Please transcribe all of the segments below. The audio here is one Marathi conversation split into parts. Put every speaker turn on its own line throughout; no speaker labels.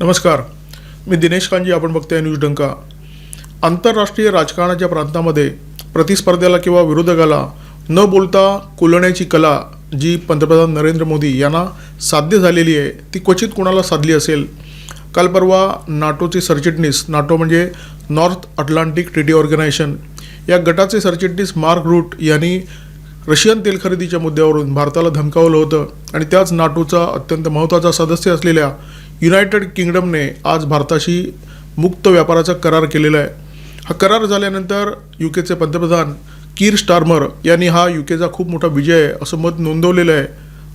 नमस्कार. मी दिनेश कांजी आपण बघताय न्यूज डंका. आंतरराष्ट्रीय राजकारणाच्या प्रांतामध्ये प्रतिस्पर्ध्याला किंवा विरोधकाला न बोलता कुलण्याची कला जी पंतप्रधान नरेंद्र मोदी यांना साध्य झालेली आहे ती क्वचित कोणाला साधली असेल? काल परवा नाटोचे सरचिटणीस नाटो म्हणजे नॉर्थ अटलांटिक ट्रिटी ऑर्गनायझेशन या गटाचे सरचिटणीस मार्क रूट यांनी रशियन तेल खरेदीच्या मुद्द्यावरून भारताला धमकावलं होतं आणि त्याच नाटोचा अत्यंत महत्त्वाचा सदस्य असलेल्या युनायटेड किंगडमने आज भारताशी मुक्त व्यापाराचा करार केलेला आहे. हा करार झाल्यानंतर यू केचे पंतप्रधान कीर स्टार्मर यांनी हा यू केचा खूप मोठा विजय आहे असं मत नोंदवलेलं आहे.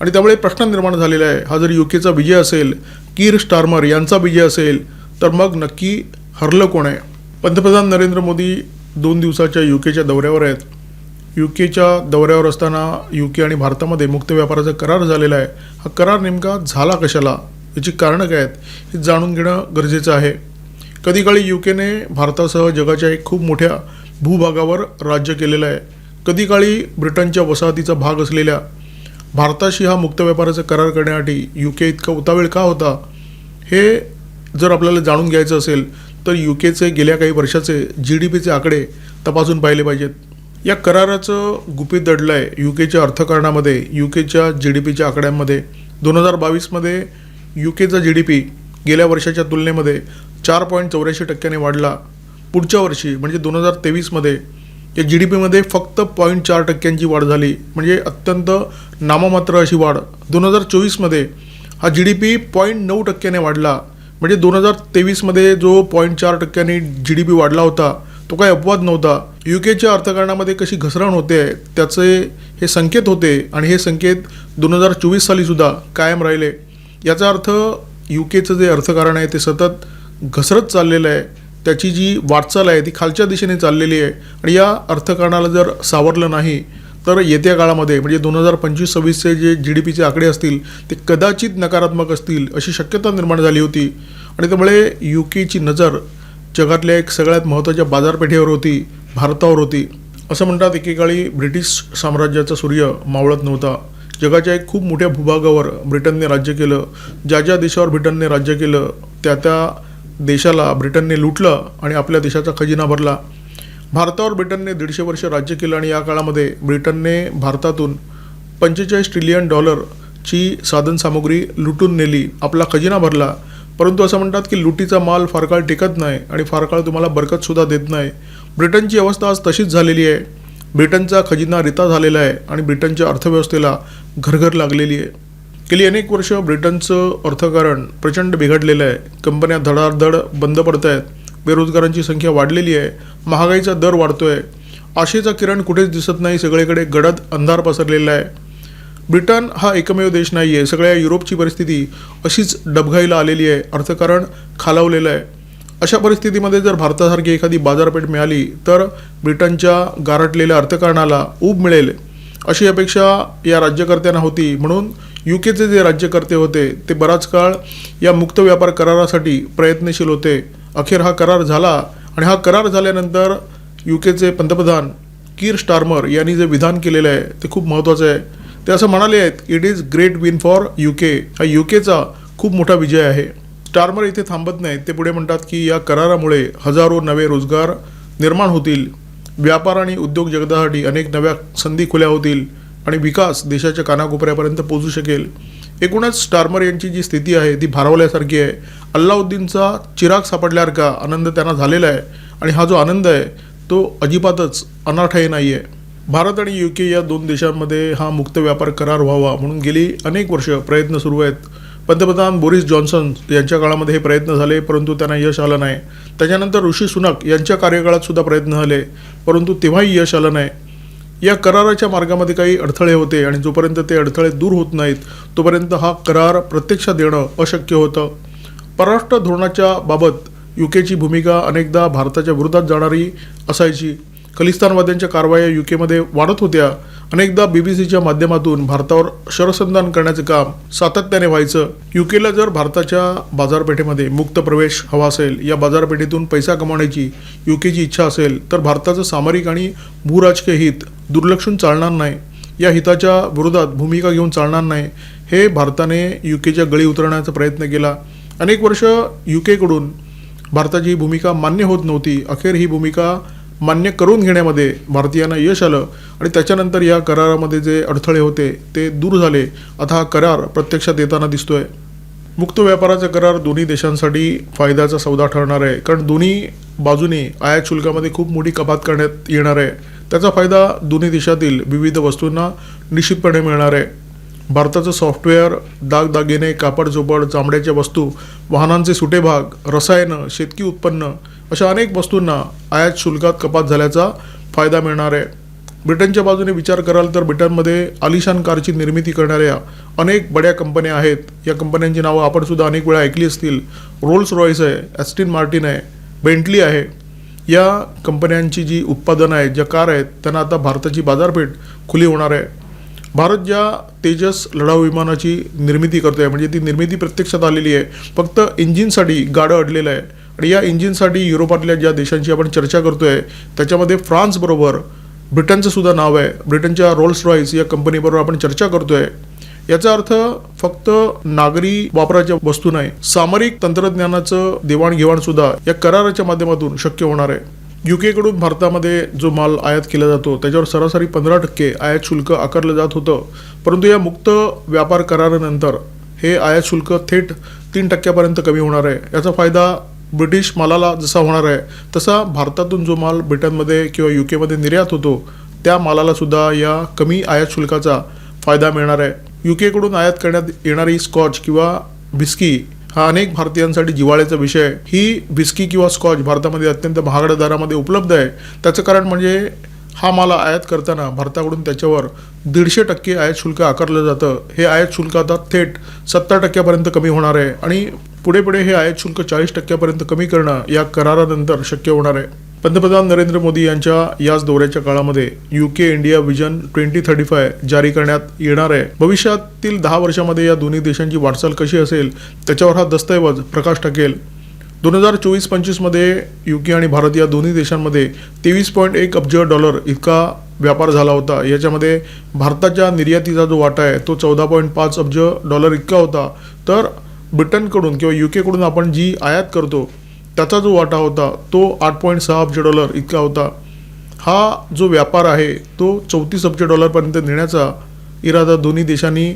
आणि त्यामुळे प्रश्न निर्माण झालेला आहे. हा जर यू केचा विजय असेल कीर स्टार्मर यांचा विजय असेल तर मग नक्की हरलं कोण आहे? पंतप्रधान नरेंद्र मोदी दोन दिवसाच्या यू केच्या दौऱ्यावर आहेत. यू केच्या दौऱ्यावर असताना यू के आणि भारतामध्ये मुक्त व्यापाराचा करार झालेला आहे. हा करार नेमका झाला कशाला? याची कारणं काय आहेत हे जाणून घेणं गरजेचं आहे. कधी काळी यू केने भारतासह जगाच्या एक खूप मोठ्या भूभागावर राज्य केलेलं आहे. कधीकाळी ब्रिटनच्या वसाहतीचा भाग असलेल्या भारताशी हा मुक्त व्यापाराचा करार करण्यासाठी यू के इतका उतावीळ का होता? हे जर आपल्याला जाणून घ्यायचं असेल तर यू केचे गेल्या काही वर्षाचे जी डी पीचे आकडे तपासून पाहिले पाहिजेत. या कराराचं गुपित दडलं आहे यू केच्या अर्थकारणामध्ये यू केच्या जी डी पीच्या आकड्यांमध्ये. दोन हजार बावीसमध्ये यू केचा जी डी पी गेल्या वर्षाच्या तुलनेमध्ये चार पॉईंट चौऱ्याऐंशी टक्क्याने वाढला. पुढच्या वर्षी म्हणजे दोन हजार तेवीसमध्ये या जी डी पीमध्ये फक्त पॉईंट चार टक्क्यांची वाढ झाली. म्हणजे अत्यंत नाममात्र अशी वाढ. दोन हजार चोवीसमध्ये हा जी डी पी पॉईंट नऊ टक्क्याने वाढला. म्हणजे दोन हजार तेवीसमध्ये जो पॉईंट चार टक्क्यांनी जी डी पी वाढला होता तो काही अपवाद नव्हता. यू केच्या अर्थकारणामध्ये कशी घसरण होते त्याचे हे संकेत होते आणि हे संकेत दोन हजार चोवीस सालीसुद्धा कायम राहिले. याचा अर्थ यू केचं जे अर्थकारण आहे ते सतत घसरत चाललेलं आहे. त्याची जी वाटचाल आहे ती खालच्या दिशेने चाललेली आहे. आणि या अर्थकारणाला जर सावरलं नाही तर येत्या काळामध्ये म्हणजे दोन हजार पंचवीस सव्वीसचे जे जी डी पीचे आकडे असतील ते कदाचित नकारात्मक असतील अशी शक्यता निर्माण झाली होती. आणि त्यामुळे यू केची नजर जगातल्या एक सगळ्यात महत्त्वाच्या बाजारपेठेवर होती भारतावर होती. असं म्हणतात एकेकाळी ब्रिटिश साम्राज्याचा सूर्य मावळत नव्हता. जगाच्या एक खूप मोठ्या भूभागावर ब्रिटनने राज्य केलं. ज्या ज्या देशावर ब्रिटनने राज्य केलं त्या त्या देशाला ब्रिटनने लुटलं आणि आपल्या देशाचा खजिना भरला. भारतावर ब्रिटनने दीडशे वर्ष राज्य केलं आणि या काळामध्ये ब्रिटनने भारतातून पंचेचाळीस ट्रिलियन डॉलरची साधनसामुग्री लुटून नेली आपला खजिना भरला. परंतु असं म्हणतात की लुटीचा माल फार काळ टिकत नाही आणि फार काळ तुम्हाला बरकतसुद्धा देत नाही. ब्रिटनची अवस्था आज तशीच झालेली आहे. ब्रिटनचा खजिना रिता झालेला आहे आणि ब्रिटनच्या अर्थव्यवस्थेला घरघर लागलेली आहे. गेली अनेक वर्ष ब्रिटनचं अर्थकारण प्रचंड बिघडलेलं आहे. कंपन्या धडाधड बंद पडत आहेत. बेरोजगारांची संख्या वाढलेली आहे. महागाईचा दर वाढतो आहे आशेचा किरण कुठेच दिसत नाही. सगळीकडे गडद अंधार पसरलेला आहे. ब्रिटन हा एकमेव देश नाही आहे सगळ्या युरोपची परिस्थिती अशीच डबघाईला आलेली आहे. अर्थकारण खालावलेलं आहे. अशा परिस्थितीमध्ये जर भारतासारखी एखादी बाजारपेठ मिळाली तर ब्रिटनच्या गारटलेल्या अर्थकारणाला ऊब मिळेल अशी अपेक्षा या राज्यकर्त्यांना होती. म्हणून यू केचे जे राज्यकर्ते होते ते बराच काळ या मुक्त व्यापार करारासाठी प्रयत्नशील होते. अखेर हा करार झाला आणि हा करार झाल्यानंतर यू केचे पंतप्रधान कीर स्टार्मर यांनी जे विधान केलेलं आहे ते खूप महत्त्वाचं आहे. ते असं म्हणाले आहेत it is great win for U K हा यू केचा खूप मोठा विजय आहे. स्टार्मर इथे थांबत नाहीत. ते पुढे म्हणतात की या करारामुळे हजारो नवे रोजगार निर्माण होतील. व्यापार आणि उद्योग जगतासाठी अनेक नव्या संधी खुल्या होतील आणि विकास देशाच्या कानाकोपऱ्यापर्यंत पोहोचू शकेल. एकूणच स्टार्मर यांची जी स्थिती आहे ती भारावल्यासारखी आहे. अल्लाउद्दीनचा चिराग सापडल्यासारखा आनंद त्यांना झालेला आहे आणि हा जो आनंद आहे तो अजिबातच अनाठाही नाही आहे भारत आणि यू के या दोन देशांमध्ये हा मुक्त व्यापार करार व्हावा म्हणून गेली अनेक वर्ष प्रयत्न सुरू आहेत. पंतप्रधान बोरिस जॉन्सन यांच्या काळामध्ये हे प्रयत्न झाले परंतु त्यांना यश आलं नाही. त्याच्यानंतर ऋषी सुनक यांच्या कार्यकाळात सुद्धा प्रयत्न झाले परंतु तेव्हाही यश आलं नाही. या कराराच्या मार्गामध्ये काही अडथळे होते आणि जोपर्यंत ते अडथळे दूर होत नाहीत तोपर्यंत हा करार प्रत्यक्षात देणं अशक्य होतं. परराष्ट्र धोरणाच्या बाबत यू केची भूमिका अनेकदा भारताच्या विरोधात जाणारी असायची. खलिस्तानवाद्यांच्या कारवाया यू केमध्ये वाढत होत्या. अनेकदा बी बी सीच्या माध्यमातून भारतावर शरसंधान करण्याचं काम सातत्याने व्हायचं. यू केला जर भारताच्या बाजारपेठेमध्ये मुक्त प्रवेश हवा असेल या बाजारपेठेतून पैसा कमावण्याची यू केची इच्छा असेल तर भारताचं सामरिक आणि भूराजकीय हित दुर्लक्षून चालणार नाही. या हिताच्या विरोधात भूमिका घेऊन चालणार नाही हे भारताने यू केच्या गळी उतरण्याचा प्रयत्न केला. अनेक वर्ष यू केकडून भारताची भूमिका मान्य होत नव्हती. अखेर ही भूमिका मान्य करून घेण्यामध्ये भारतीयांना यश आलं आणि त्याच्यानंतर या करारामध्ये जे अडथळे होते ते दूर झाले. आता हा करार प्रत्यक्षात येताना दिसतोय. मुक्त व्यापाराचा करार दोन्ही देशांसाठी फायद्याचा सौदा ठरणार आहे. कारण दोन्ही बाजूने आयात शुल्कामध्ये खूप मोठी कपात करण्यात येणार आहे. त्याचा फायदा दोन्ही देशातील विविध वस्तूंना निश्चितपणे मिळणार आहे. भारताचं सॉफ्टवेअर दागदागिने कापड चोपड चामड्याच्या वस्तू वाहनांचे सुटे भाग रसायनं शेतकी उत्पन्न अशा अनेक वस्तूंना आयात शुल्कात कपात झाल्याचा फायदा मिळणार आहे. ब्रिटनच्या बाजूने विचार कराल तर ब्रिटनमध्ये आलिशान कारची निर्मिती करणाऱ्या अनेक बड्या कंपन्या आहेत. या कंपन्यांची नावं आपण सुद्धा अनेक वेळा ऐकली असतील. रोल्स रॉईस आहे ॲस्टिन मार्टिन आहे बेंटली आहे. या कंपन्यांची जी उत्पादनं आहेत ज्या कार आहेत त्यांना आता भारताची बाजारपेठ खुली होणार आहे. भारत ज्या तेजस लढाऊ विमानाची निर्मिती करतोय म्हणजे ती निर्मिती प्रत्यक्षात आलेली आहे फक्त इंजिनसाठी गाडं अडलेलं आहे. आणि या इंजिनसाठी युरोपातल्या ज्या देशांची आपण चर्चा करतोय त्याच्यामध्ये फ्रान्सबरोबर ब्रिटनचं सुद्धा नाव आहे. ब्रिटनच्या रोल्स रॉईस या कंपनीबरोबर आपण चर्चा करतोय. याचा अर्थ फक्त नागरी वापराच्या वस्तू नाही सामरिक तंत्रज्ञानाचं देवाणघेवाण सुद्धा या कराराच्या माध्यमातून शक्य होणार आहे. युकेकडून भारतामध्ये जो माल आयात केला जातो त्याच्यावर सरासरी पंधरा टक्के आयात शुल्क आकारलं जात होतं. परंतु या मुक्त व्यापार करारानंतर हे आयात शुल्क थेट तीन टक्क्यापर्यंत कमी होणार आहे. याचा फायदा ब्रिटिश मालाला जसा होणार आहे तसा भारतातून जो माल ब्रिटनमध्ये किंवा यू केमध्ये निर्यात होतो त्या मालाला सुद्धा या कमी आयात शुल्काचा फायदा मिळणार आहे. यू केकडून आयात करण्यात येणारी स्कॉच किंवा बिस्की हा अनेक भारतीयांसाठी जिव्हाळ्याचा विषय ही बिस्की किंवा स्कॉच भारतामध्ये अत्यंत महागड्या दरामध्ये उपलब्ध आहे. त्याचं कारण म्हणजे हा माल आयात करताना भारताकडून त्याच्यावर दीडशे टक्के आयात शुल्क आकारलं जातं. हे आयात शुल्क आता थेट सत्तर टक्क्यापर्यंत कमी होणार आहे. आणि पुढे पुढे हे आयात शुल्क चाळीस टक्क्यापर्यंत कमी करणं या करारानंतर शक्य होणार आहे. पंतप्रधान नरेंद्र मोदी यांच्या याच दौऱ्याच्या काळामध्ये UK India vision twenty thirty five जारी करण्यात येणार आहे. भविष्यातील दहा वर्षामध्ये या दोन्ही देशांची वाटचाल कशी असेल त्याच्यावर हा दस्तऐवज प्रकाश टाकेल. दोन हजार चोवीस पंचवीसमध्ये युके आणि भारत या दोन्ही देशांमध्ये तेवीस पॉईंट एक अब्ज डॉलर इतका व्यापार झाला होता. याच्यामध्ये भारताच्या निर्यातीचा जो वाटा आहे तो चौदा पॉईंट पाच अब्ज डॉलर इतका होता. तर ब्रिटनकडून किंवा युकेकडून आपण जी आयात करतो त्याचा जो वाटा होता तो आठ पॉईंट सहा अब्ज डॉलर इतका होता. हा जो व्यापार आहे तो चौतीस अब्ज डॉलरपर्यंत नेण्याचा इरादा दोन्ही देशांनी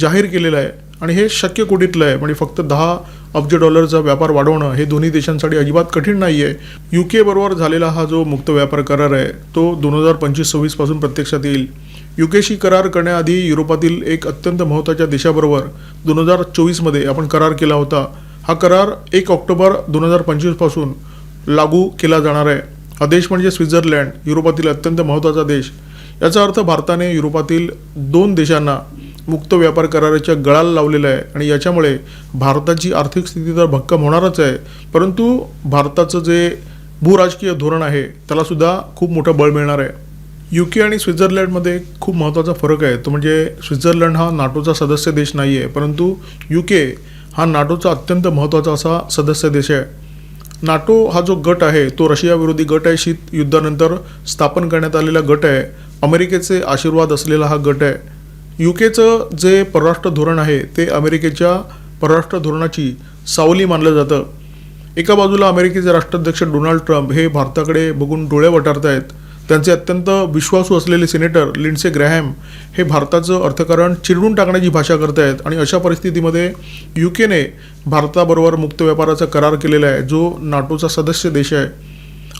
जाहीर केलेला आहे. आणि हे शक्य कोटीतलं आहे म्हणजे फक्त दहा अब्ज डॉलरचा व्यापार वाढवणं हे दोन्ही देशांसाठी अजिबात कठीण नाही आहे यू बरोबर झालेला हा जो मुक्त व्यापार करार आहे तो दोन हजार पंचवीस सव्वीसपासून प्रत्यक्षात येईल. युकेशी करार करण्याआधी युरोपातील एक अत्यंत महत्त्वाच्या देशाबरोबर दोन हजार चोवीसमध्ये आपण करार केला होता. हा करार एक ऑक्टोबर दोन हजार पंचवीसपासून लागू केला जाणार आहे. हा देश म्हणजे स्वित्झर्लंड युरोपातील अत्यंत महत्त्वाचा देश. याचा अर्थ भारताने युरोपातील दोन देशांना मुक्त व्यापार कराराच्या गळाला लावलेला आहे आणि याच्यामुळे भारताची आर्थिक स्थिती तर भक्कम होणारच आहे परंतु भारताचं जे भूराजकीय धोरण आहे त्यालासुद्धा खूप मोठं बळ मिळणार आहे. यू के आणि स्वित्झर्लंडमध्ये खूप महत्त्वाचा फरक आहे. तो म्हणजे स्वित्झर्लंड हा नाटोचा सदस्य देश नाही आहे परंतु यू के हा नाटोचा अत्यंत महत्त्वाचा असा सदस्य देश आहे. नाटो हा जो गट आहे तो रशियाविरोधी गट आहे. शीत युद्धानंतर स्थापन करण्यात आलेला गट आहे. अमेरिकेचे आशीर्वाद असलेला हा गट आहे. यू केचं जे परराष्ट्र धोरण आहे ते अमेरिकेच्या परराष्ट्र धोरणाची सावली मानलं जातं. एका बाजूला अमेरिकेचे राष्ट्राध्यक्ष डोनाल्ड ट्रम्प हे भारताकडे बघून डोळे वटारत आहेत त्यांचे अत्यंत विश्वासू असलेले सिनेटर लिंडसे ग्रॅहॅम हे भारताचं अर्थकारण चिरडून टाकण्याची भाषा करत आहेत आणि अशा परिस्थितीमध्ये यू केने भारताबरोबर मुक्त व्यापाराचा करार केलेला आहे जो नाटोचा सदस्य देश आहे.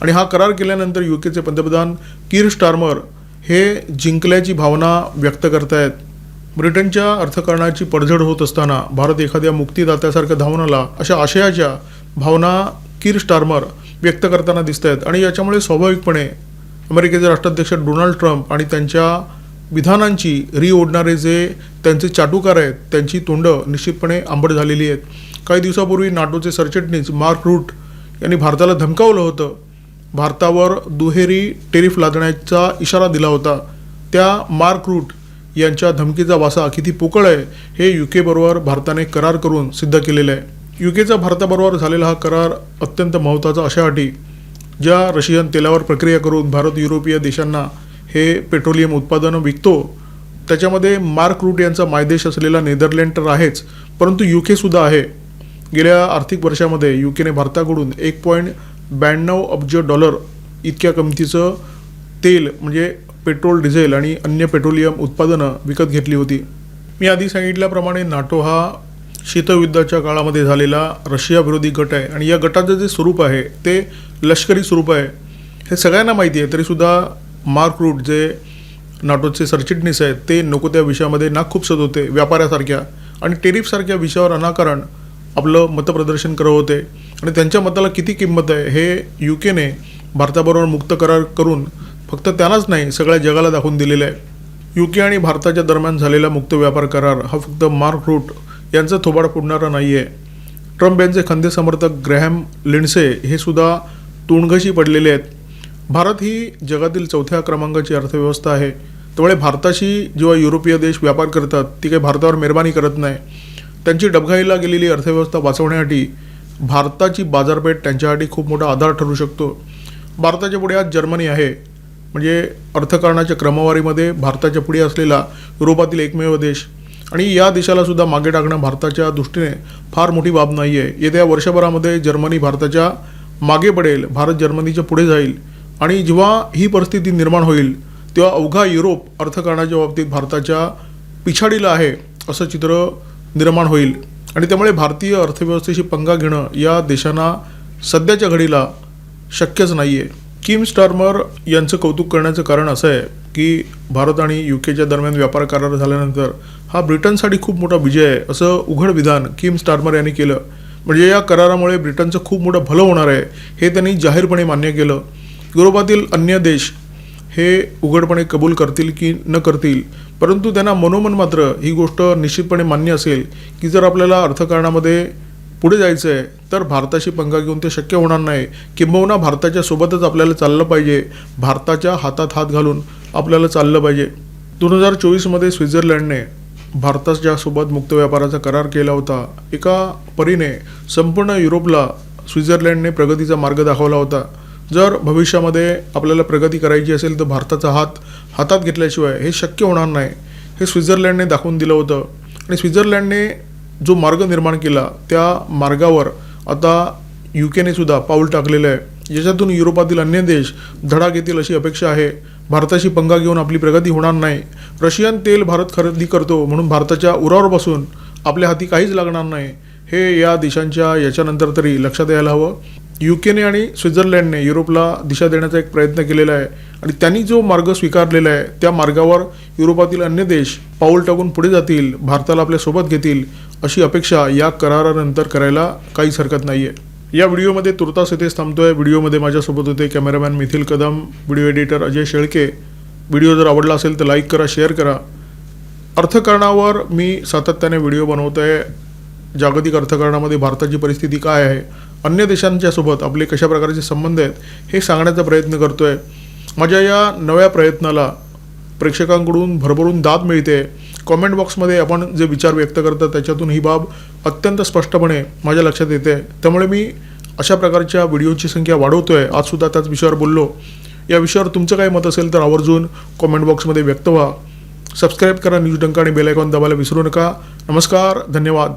आणि हा करार केल्यानंतर यू केचे पंतप्रधान कीर स्टार्मर हे जिंकल्याची भावना व्यक्त करतायत. ब्रिटनच्या अर्थकारणाची पडझड होत असताना भारत एखाद्या मुक्तीदात्यासारखं धावून आला अशा आशयाच्या भावना कीर स्टार्मर व्यक्त करताना दिसत आहेत आणि याच्यामुळे स्वाभाविकपणे अमेरिकेचे राष्ट्राध्यक्ष डोनाल्ड ट्रम्प आणि त्यांच्या विधानांची री ओढणारे जे त्यांचे चाटुकार आहेत त्यांची तोंडं निश्चितपणे आंबट झालेली आहेत. काही दिवसापूर्वी नाटोचे सरचिटणीस मार्क रूट यांनी भारताला धमकावलं होतं. भारतावर दुहेरी टेरिफ लादण्याचा इशारा दिला होता. त्या मार्क रूट यांच्या धमकीचा वासा किती पोकळ आहे हे यू केबरोबर भारताने करार करून सिद्ध केलेलं आहे. यू केचा भारताबरोबर झालेला हा करार अत्यंत महत्त्वाचा अशा अटी ज्या रशियन तेलावर प्रक्रिया करून भारत युरोपीय देशांना हे पेट्रोलियम उत्पादनं विकतो त्याच्यामध्ये मार्क रूट यांचा मायदेश असलेला नेदरलँड तर आहेच परंतु यू केसुद्धा आहे. गेल्या आर्थिक वर्षामध्ये यू केने भारताकडून एक पॉईंट ब्याण्णव अब्ज डॉलर इतक्या किमतीचं तेल म्हणजे पेट्रोल डिझेल आणि अन्य पेट्रोलियम उत्पादनं विकत घेतली होती. मी आधी सांगितल्याप्रमाणे नाटो हा शीतयुद्धाच्या काळामध्ये झालेला रशिया विरोधी गट आहे आणि या गटाचं जे स्वरूप आहे ते लष्करी स्वरूप आहे हे सगळ्यांना माहिती आहे. तरीसुद्धा मार्क रूट जे नाटोचे सरचिटणीस आहेत ते नको त्या विषयामध्ये नाक खूपसत होते व्यापाऱ्यासारख्या आणि टेरिफसारख्या विषयावर अनाकारण आपलं मतप्रदर्शन करत होते. आणि त्यांच्या मताला किती किंमत आहे हे यू केने भारताबरोबर मुक्त करार करून फक्त त्यांनाच नाही सगळ्या जगाला दाखवून दिलेलं आहे. यू के आणि भारताच्या दरम्यान झालेला मुक्त व्यापार करार हा फक्त मार्क रूट यांचं थोबाड फोडणारा नाही आहे ट्रम्प यांचे खंदे समर्थक ग्रॅहम लिंडसे हे सुद्धा तुणघशी पडलेले आहेत. भारत ही जगातील चौथ्या क्रमांकाची अर्थव्यवस्था आहे. त्यामुळे भारताशी जेव्हा युरोपीय देश व्यापार करतात ती काही भारतावर मेहरबानी करत नाही. त्यांची डबघाईला गेलेली अर्थव्यवस्था वाचवण्यासाठी भारताची बाजारपेठ त्यांच्यासाठी खूप मोठा आधार ठरू शकतो. भारताच्या पुढे आज जर्मनी आहे. म्हणजे अर्थकारणाच्या क्रमवारीमध्ये भारताच्या पुढे असलेला युरोपातील एकमेव देश. आणि या देशाला सुद्धा मागे टाकणं भारताच्या दृष्टीने फार मोठी बाब नाही आहे येत्या वर्षभरामध्ये जर्मनी भारताच्या मागे पडेल भारत जर्मनीच्या पुढे जाईल आणि जेव्हा ही परिस्थिती निर्माण होईल तेव्हा अवघा युरोप अर्थकारणाच्या बाबतीत भारताच्या पिछाडीला आहे असं चित्र निर्माण होईल. आणि त्यामुळे भारतीय अर्थव्यवस्थेशी पंगा घेणं या देशांना सध्याच्या घडीला शक्यच नाही आहे किम स्टार्मर यांचं कौतुक करण्याचं कारण असं आहे की भारत आणि यू केच्या दरम्यान व्यापार करार झाल्यानंतर हा ब्रिटनसाठी खूप मोठा विजय आहे असं उघड विधान किम स्टार्मर यांनी केलं. म्हणजे या करारामुळे ब्रिटनचं खूप मोठं भलं होणार आहे हे त्यांनी जाहीरपणे मान्य केलं. युरोपातील अन्य देश हे उघडपणे कबूल करतील की न करतील परंतु त्यांना मनोमन मात्र ही गोष्ट निश्चितपणे मान्य असेल की जर आपल्याला अर्थकारणामध्ये पुढे जायचं आहे तर भारताशी पंगा घेऊन ते शक्य होणार नाही. किंबहुना भारताच्या सोबतच आपल्याला चाललं पाहिजे. भारताच्या हातात हात घालून आपल्याला चाललं पाहिजे. दोन हजार चोवीसमध्ये स्वित्झर्लंडने भारताच्या सोबत मुक्त व्यापाराचा करार केला होता एका परीने संपूर्ण युरोपला स्वित्झर्लंडने प्रगतीचा मार्ग दाखवला होता. जर भविष्यामध्ये आपल्याला प्रगती करायची असेल तर भारताचा हात हातात घेतल्याशिवाय हे शक्य होणार नाही. हे स्वित्झर्लंडने दाखवून दिलं होतं. आणि स्वित्झर्लंडने जो मार्ग निर्माण केला त्या मार्गावर आता यू केने सुद्धा पाऊल टाकलेलं आहे. ज्याच्यातून युरोपातील अन्य देश धडा घेतील अशी अपेक्षा आहे. भारताशी पंगा घेऊन आपली प्रगती होणार नाही. रशियन तेल भारत खरेदी करतो म्हणून भारताच्या उरावर बसून आपल्या हाती काहीच लागणार नाही. हे या देशांच्या याच्यानंतर तरी लक्षात यायला हवं. यू केने आणि स्वित्झर्लंडने युरोपला दिशा देण्याचा एक प्रयत्न केलेला आहे. आणि त्यांनी जो मार्ग स्वीकारलेला आहे त्या मार्गावर युरोपातील अन्य देश पाऊल टाकून पुढे जातील भारताला आपल्यासोबत घेतील अशी अपेक्षा या करारानंतर करायला काहीच हरकत नाही आहे या व्हिडिओमध्ये तुर्तास इथेच थांबतोय. व्हिडिओमध्ये माझ्यासोबत होते cameraman Mithil Kadam video editor Ajay Shelke. Video जर आवडला असेल तर लाईक करा शेअर करा. अर्थकारणावर मी सातत्याने व्हिडिओ बनवतो आहे जागतिक अर्थकारणामध्ये भारताची परिस्थिती काय आहे? अन्य देशांच्या सोबत आपले कशा प्रकारचे संबंध आहेत हे सांगण्याचा प्रयत्न करतो आहे माझ्या या नव्या प्रयत्नाला प्रेक्षकांकडून भरभरून दाद मिळते. कॉमेंट बॉक्समध्ये आपण जे विचार व्यक्त करतात त्याच्यातून ही बाब अत्यंत स्पष्टपणे माझ्या लक्षात येते. त्यामुळे मी अशा प्रकारच्या व्हिडिओची संख्या वाढवतो आहे आजसुद्धा त्याच विषयावर बोललो. या विषयावर तुमचं काय मत असेल तर आवर्जून कॉमेंट बॉक्समध्ये व्यक्त व्हा. सबस्क्राईब करा न्यूज डंका आणि बेलायकॉन दाबायला विसरू नका. नमस्कार धन्यवाद.